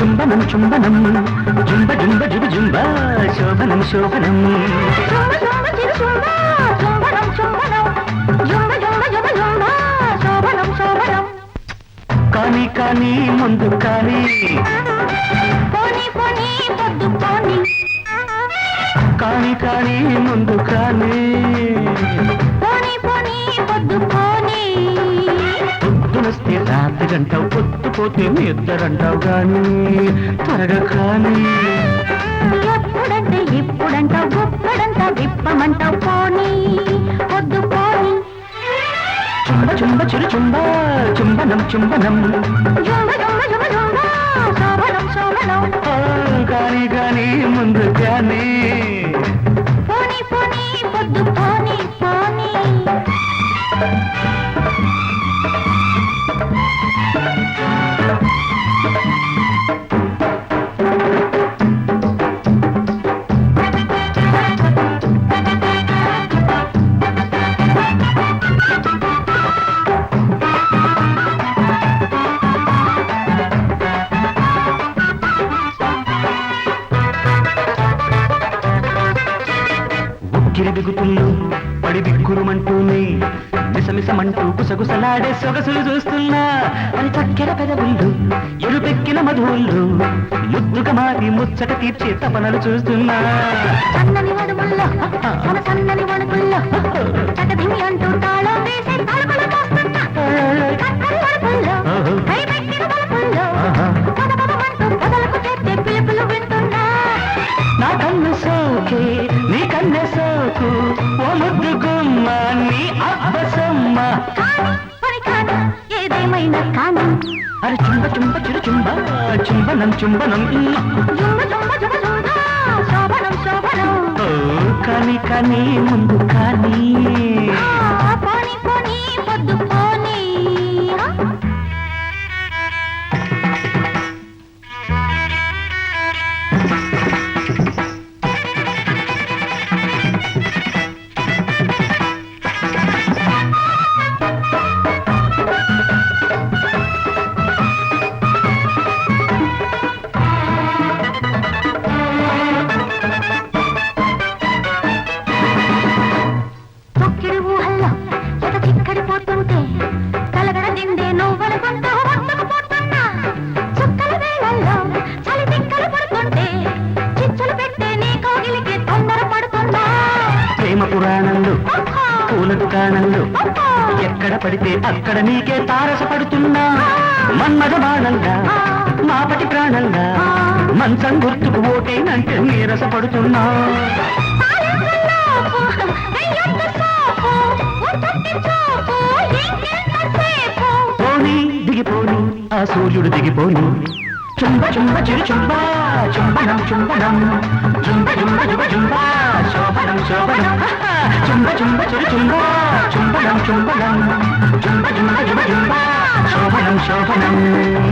చుంబనం జుంబ జుంబ జుబ జుంబ శోభనం శోభనం జుంబ. శోభనం శోభనం. కానీ కానీ ముందు కానీ. కానీ కానీ ముందు కానీ. పోనీ పోనీ పొద్దు పోనీ. పొద్దునొస్తే రాత్రి గంటావు పొద్దుపోతే నిద్రంటావు కానీ త్వరగా కానీ. ఎప్పుడంటే ఇప్పుడంటావు గుప్పడంతా విప్పమంటావు పోనీ. పొద్దు పోనీ. చుంబ చుంబ చిరు చుంబ చుంబనం చుంబనం. జుంబ జుంబ జుబ జుంబ శోభనం శోభనం. ఆ, కానీ కానీ ముందు కానీ ఉక్కిరి పడి బిక్కురుమంటూనే మిసమిసమంటూ గుసగుసలాడే సొగసులు చూస్తున్నా. అని చక్కెర పెదవుళ్ళు ఎరుపెక్కిన మధువుళ్ళు ముద్దుగా మారి ముచ్చట తీర్చే తపనలు చూస్తున్నా. సన్నని నడుముల్లో మన సన్నని వణుకుల్లో చకదిమి అంటుంటా నా కన్ను సోకే నీ కన్నె సోకు ఓ ముద్దు గుమ్మ నీ అబ్బసమ్మ ఏదేమైనా కానీ. అరే చుంబ చుంబ చిరు చుంబ చుంబనం చుంబనం. కానీ కానీ ముందు కానీ. ఆ, పోనీ. దుకాణంలో. ఎక్కడ పడితే అక్కడ నీకే తారసపడుతున్నా. మన్మద బాణంగా మాపటి ప్రాణంగా మంచం గుర్తుకు ఓటేనంటే నీరసపడుతున్నా. పోనీ దిగిపోని ఆ సూర్యుడు దిగిపోని. చుంబ చుంబ చిరు చుంబ చుంబనం చుంబనం జుంబ జుంబ జుబ జుంబ శోభనం శోభనం చుంబ చుంబ చిరు చుంబ చుంబనం చుంబనం జుంబ జుంబ జుబ జుంబ శోభనం శోభనం